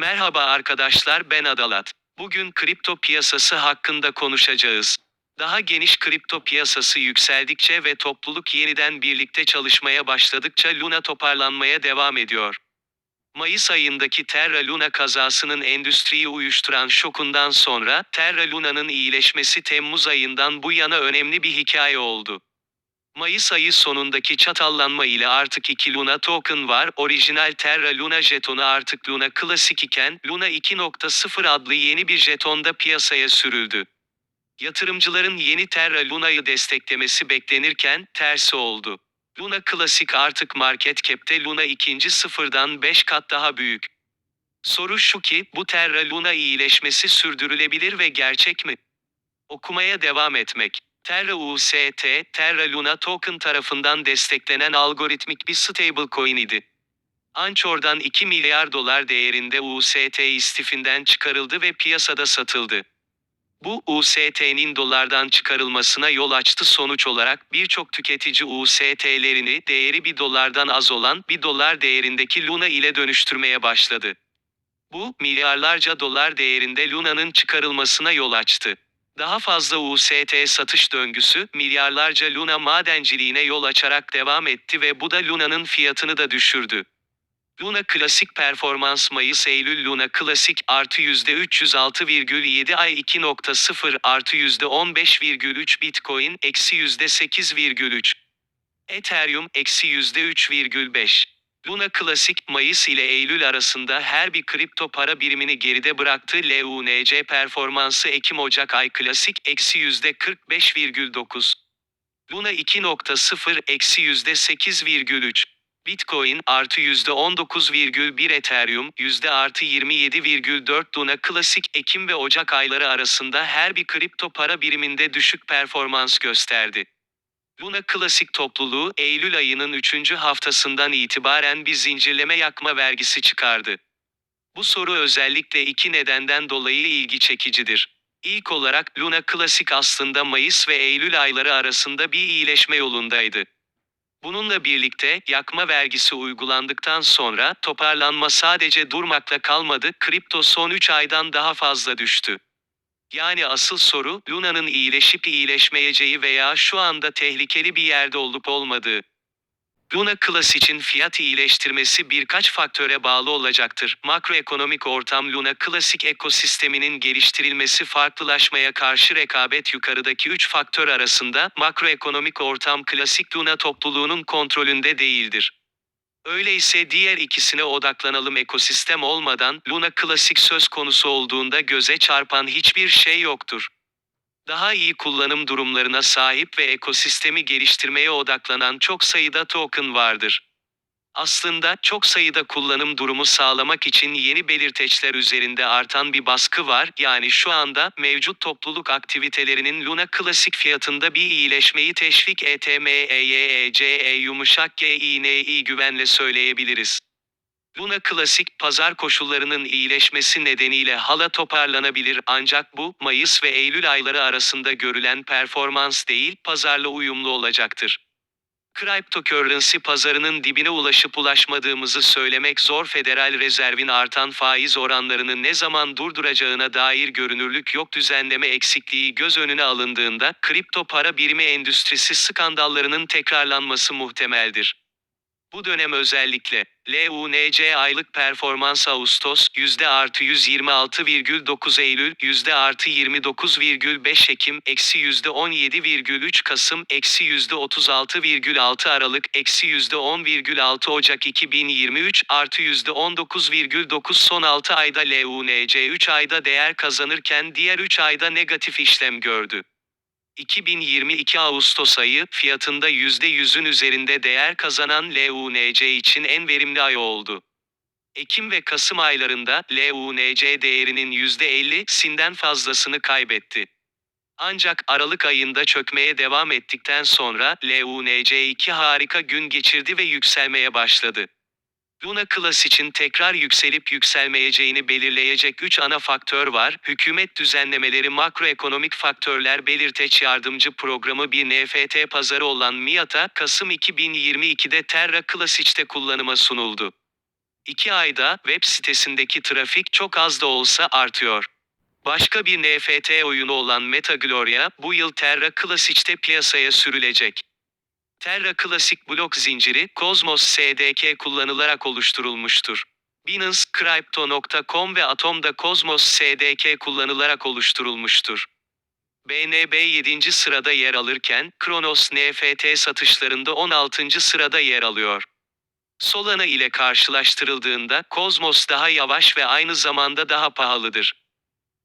Merhaba arkadaşlar ben Adalat. Bugün kripto piyasası hakkında konuşacağız. Daha geniş kripto piyasası yükseldikçe ve topluluk yeniden birlikte çalışmaya başladıkça Luna toparlanmaya devam ediyor. Mayıs ayındaki Terra Luna kazasının endüstriyi uyuşturan şokundan sonra Terra Luna'nın iyileşmesi Temmuz ayından bu yana önemli bir hikaye oldu. Mayıs ayı sonundaki çatallanma ile artık 2 Luna token var. Orijinal Terra Luna jetonu artık Luna Classic iken Luna 2.0 adlı yeni bir jeton da piyasaya sürüldü. Yatırımcıların yeni Terra Luna'yı desteklemesi beklenirken tersi oldu. Luna Classic artık market cap'te Luna ikinci sıfırdan 5 kat daha büyük. Soru şu ki bu Terra Luna iyileşmesi sürdürülebilir ve gerçek mi? Okumaya devam etmek. Terra UST, Terra Luna Token tarafından desteklenen algoritmik bir stablecoin idi. Anchor'dan 2 milyar dolar değerinde UST istifinden çıkarıldı ve piyasada satıldı. Bu UST'nin dolardan çıkarılmasına yol açtı sonuç olarak birçok tüketici UST'lerini değeri bir dolardan az olan bir dolar değerindeki Luna ile dönüştürmeye başladı. Bu milyarlarca dolar değerinde Luna'nın çıkarılmasına yol açtı. Daha fazla UST satış döngüsü milyarlarca Luna madenciliğine yol açarak devam etti ve bu da Luna'nın fiyatını da düşürdü. Luna Klasik Performans Mayıs Eylül Luna Klasik artı %306,7 ay 2.0 artı %15,3 Bitcoin eksi %8,3 Ethereum eksi %3,5 Luna Klasik Mayıs ile Eylül arasında her bir kripto para birimini geride bıraktı. LUNC performansı Ekim-Ocak ay klasik eksi %45,9 Luna 2.0 eksi %8,3 Bitcoin artı %19,1 Ethereum yüzde artı 27,4 Luna Klasik Ekim ve Ocak ayları arasında her bir kripto para biriminde düşük performans gösterdi. Luna Klasik topluluğu Eylül ayının 3. haftasından itibaren bir zincirleme yakma vergisi çıkardı. Bu soru özellikle iki nedenden dolayı ilgi çekicidir. İlk olarak Luna Klasik aslında Mayıs ve Eylül ayları arasında bir iyileşme yolundaydı. Bununla birlikte yakma vergisi uygulandıktan sonra toparlanma sadece durmakla kalmadı, kripto son 3 aydan daha fazla düştü. Yani asıl soru Luna'nın iyileşip iyileşmeyeceği veya şu anda tehlikeli bir yerde olup olmadığı. Luna Class için fiyat iyileştirmesi birkaç faktöre bağlı olacaktır. Makroekonomik ortam Luna Klasik ekosisteminin geliştirilmesi farklılaşmaya karşı rekabet yukarıdaki 3 faktör arasında makroekonomik ortam klasik Luna topluluğunun kontrolünde değildir. Öyleyse diğer ikisine odaklanalım ekosistem olmadan Luna Klasik söz konusu olduğunda göze çarpan hiçbir şey yoktur. Daha iyi kullanım durumlarına sahip ve ekosistemi geliştirmeye odaklanan çok sayıda token vardır. Aslında çok sayıda kullanım durumu sağlamak için yeni belirteçler üzerinde artan bir baskı var. Yani şu anda mevcut topluluk aktivitelerinin Luna Klasik fiyatında bir iyileşmeyi teşvik E ETMEYECE yumuşak GİNİ güvenle söyleyebiliriz. Luna Klasik pazar koşullarının iyileşmesi nedeniyle hala toparlanabilir ancak bu Mayıs ve Eylül ayları arasında görülen performans değil pazarla uyumlu olacaktır. Cryptocurrency pazarının dibine ulaşıp ulaşmadığımızı söylemek zor Federal Rezerv'in artan faiz oranlarını ne zaman durduracağına dair görünürlük yok düzenleme eksikliği göz önüne alındığında kripto para birimi endüstrisi skandallarının tekrarlanması muhtemeldir. Bu dönem özellikle LUNC aylık performans Ağustos yüzde artı 126,9 Eylül yüzde artı 29,5 Ekim eksi yüzde 17,3 Kasım eksi yüzde 36,6 Aralık eksi yüzde 10,6 Ocak 2023 artı yüzde 19,9 son 6 ayda LUNC 3 ayda değer kazanırken diğer 3 ayda negatif işlem gördü. 2022 Ağustos ayı fiyatında %100'ün üzerinde değer kazanan LUNC için en verimli ay oldu. Ekim ve Kasım aylarında LUNC değerinin %50'sinden fazlasını kaybetti. Ancak Aralık ayında çökmeye devam ettikten sonra LUNC 2 harika gün geçirdi ve yükselmeye başladı. Luna Class için tekrar yükselip yükselmeyeceğini belirleyecek 3 ana faktör var. Hükümet düzenlemeleri makroekonomik faktörler belirteç yardımcı programı bir NFT pazarı olan MIATA, Kasım 2022'de Terra Classic'te kullanıma sunuldu. 2 ayda web sitesindeki trafik çok az da olsa artıyor. Başka bir NFT oyunu olan Metagloria bu yıl Terra Classic'te piyasaya sürülecek. Terra Classic blok zinciri Cosmos SDK kullanılarak oluşturulmuştur. Binance, Crypto.com ve Atom'da Cosmos SDK kullanılarak oluşturulmuştur. BNB 7. sırada yer alırken Kronos NFT satışlarında 16. sırada yer alıyor. Solana ile karşılaştırıldığında Cosmos daha yavaş ve aynı zamanda daha pahalıdır.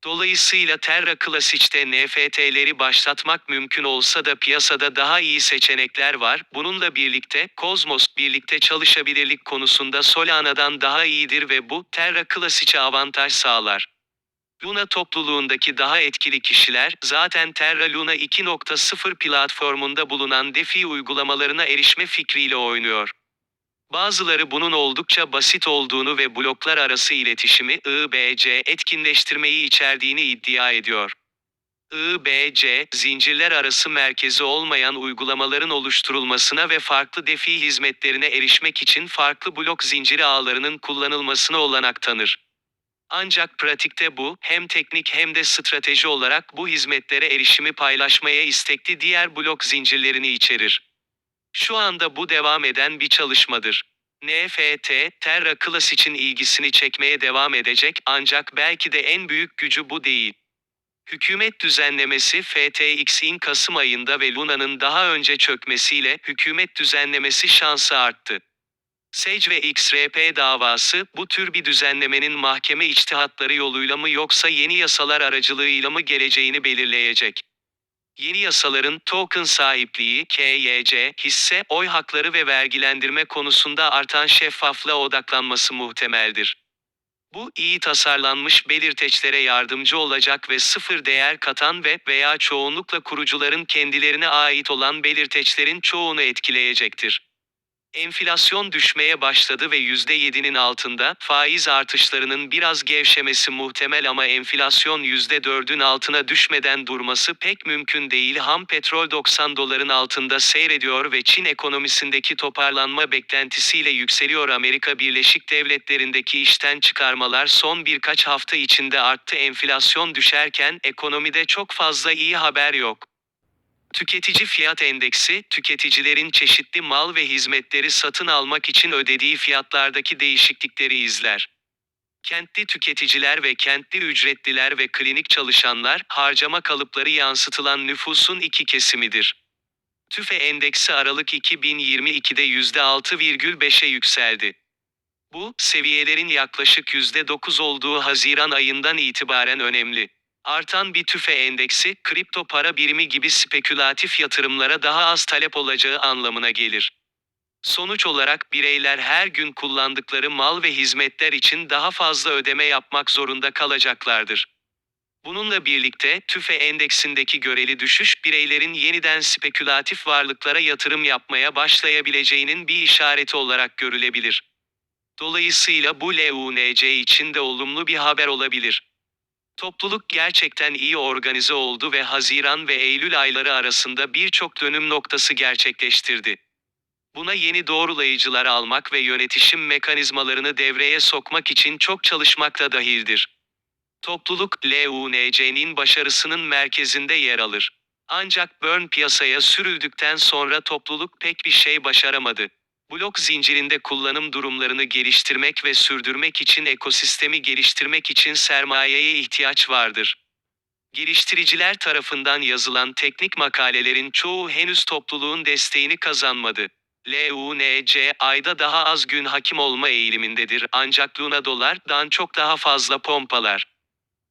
Dolayısıyla Terra Classic'te NFT'leri başlatmak mümkün olsa da piyasada daha iyi seçenekler var. Bununla birlikte Cosmos birlikte çalışabilirlik konusunda Solana'dan daha iyidir ve bu Terra Classic'e avantaj sağlar. Luna topluluğundaki daha etkili kişiler zaten Terra Luna 2.0 platformunda bulunan DeFi uygulamalarına erişme fikriyle oynuyor. Bazıları bunun oldukça basit olduğunu ve bloklar arası iletişimi IBC etkinleştirmeyi içerdiğini iddia ediyor. IBC, zincirler arası merkezi olmayan uygulamaların oluşturulmasına ve farklı DeFi hizmetlerine erişmek için farklı blok zinciri ağlarının kullanılmasına olanak tanır. Ancak pratikte bu, hem teknik hem de strateji olarak bu hizmetlere erişimi paylaşmaya istekli diğer blok zincirlerini içerir. Şu anda bu devam eden bir çalışmadır. NFT, Terra Classic'in ilgisini çekmeye devam edecek ancak belki de en büyük gücü bu değil. Hükümet düzenlemesi FTX'in Kasım ayında ve Luna'nın daha önce çökmesiyle hükümet düzenlemesi şansı arttı. Sage ve XRP davası bu tür bir düzenlemenin mahkeme içtihatları yoluyla mı yoksa yeni yasalar aracılığıyla mı geleceğini belirleyecek. Yeni yasaların token sahipliği, KYC, hisse, oy hakları ve vergilendirme konusunda artan şeffaflığa odaklanması muhtemeldir. Bu iyi tasarlanmış belirteçlere yardımcı olacak ve sıfır değer katan ve veya çoğunlukla kurucuların kendilerine ait olan belirteçlerin çoğunu etkileyecektir. Enflasyon düşmeye başladı ve %7'nin altında, faiz artışlarının biraz gevşemesi muhtemel ama enflasyon %4'ün altına düşmeden durması pek mümkün değil. Ham petrol 90 doların altında seyrediyor ve Çin ekonomisindeki toparlanma beklentisiyle yükseliyor. Amerika Birleşik Devletleri'ndeki işten çıkarmalar son birkaç hafta içinde arttı. Enflasyon düşerken ekonomide çok fazla iyi haber yok. Tüketici fiyat endeksi, tüketicilerin çeşitli mal ve hizmetleri satın almak için ödediği fiyatlardaki değişiklikleri izler. Kentli tüketiciler ve kentli ücretliler ve klinik çalışanlar, harcama kalıpları yansıtılan nüfusun iki kesimidir. TÜFE endeksi Aralık 2022'de %6,5'e yükseldi. Bu, seviyelerin yaklaşık %9 olduğu Haziran ayından itibaren önemli. Artan bir tüfe endeksi, kripto para birimi gibi spekülatif yatırımlara daha az talep olacağı anlamına gelir. Sonuç olarak bireyler her gün kullandıkları mal ve hizmetler için daha fazla ödeme yapmak zorunda kalacaklardır. Bununla birlikte tüfe endeksindeki göreli düşüş bireylerin yeniden spekülatif varlıklara yatırım yapmaya başlayabileceğinin bir işareti olarak görülebilir. Dolayısıyla bu LUNC için de olumlu bir haber olabilir. Topluluk gerçekten iyi organize oldu ve Haziran ve Eylül ayları arasında birçok dönüm noktası gerçekleştirdi. Buna yeni doğrulayıcılar almak ve yönetişim mekanizmalarını devreye sokmak için çok çalışmak da dahildir. Topluluk LUNC'nin başarısının merkezinde yer alır. Ancak Burn piyasaya sürüldükten sonra topluluk pek bir şey başaramadı. Blok zincirinde kullanım durumlarını geliştirmek ve sürdürmek için ekosistemi geliştirmek için sermayeye ihtiyaç vardır. Geliştiriciler tarafından yazılan teknik makalelerin çoğu henüz topluluğun desteğini kazanmadı. LUNC ayda daha az gün hakim olma eğilimindedir ancak Luna dolardan çok daha fazla pompalar.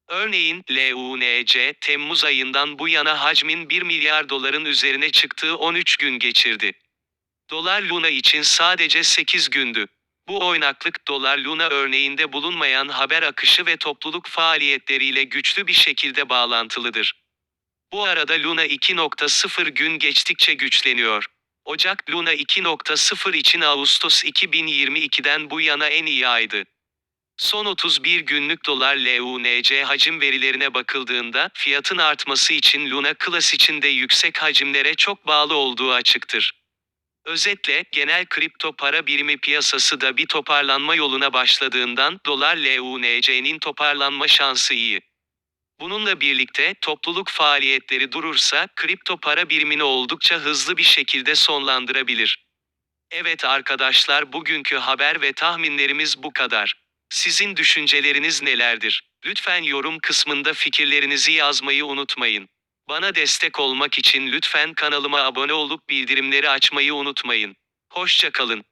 Örneğin LUNC Temmuz ayından bu yana hacmin 1 milyar doların üzerine çıktığı 13 gün geçirdi. Dolar Luna için sadece 8 gündü. Bu oynaklık Dolar Luna örneğinde bulunmayan haber akışı ve topluluk faaliyetleriyle güçlü bir şekilde bağlantılıdır. Bu arada Luna 2.0 gün geçtikçe güçleniyor. Ocak Luna 2.0 için Ağustos 2022'den bu yana en iyi aydı. Son 31 günlük dolar LUNC hacim verilerine bakıldığında fiyatın artması için Luna Class için de yüksek hacimlere çok bağlı olduğu açıktır. Özetle, genel kripto para birimi piyasası da bir toparlanma yoluna başladığından dolar LUNC'nin toparlanma şansı iyi. Bununla birlikte topluluk faaliyetleri durursa kripto para birimini oldukça hızlı bir şekilde sonlandırabilir. Evet arkadaşlar bugünkü haber ve tahminlerimiz bu kadar. Sizin düşünceleriniz nelerdir? Lütfen yorum kısmında fikirlerinizi yazmayı unutmayın. Bana destek olmak için lütfen kanalıma abone olup bildirimleri açmayı unutmayın. Hoşça kalın.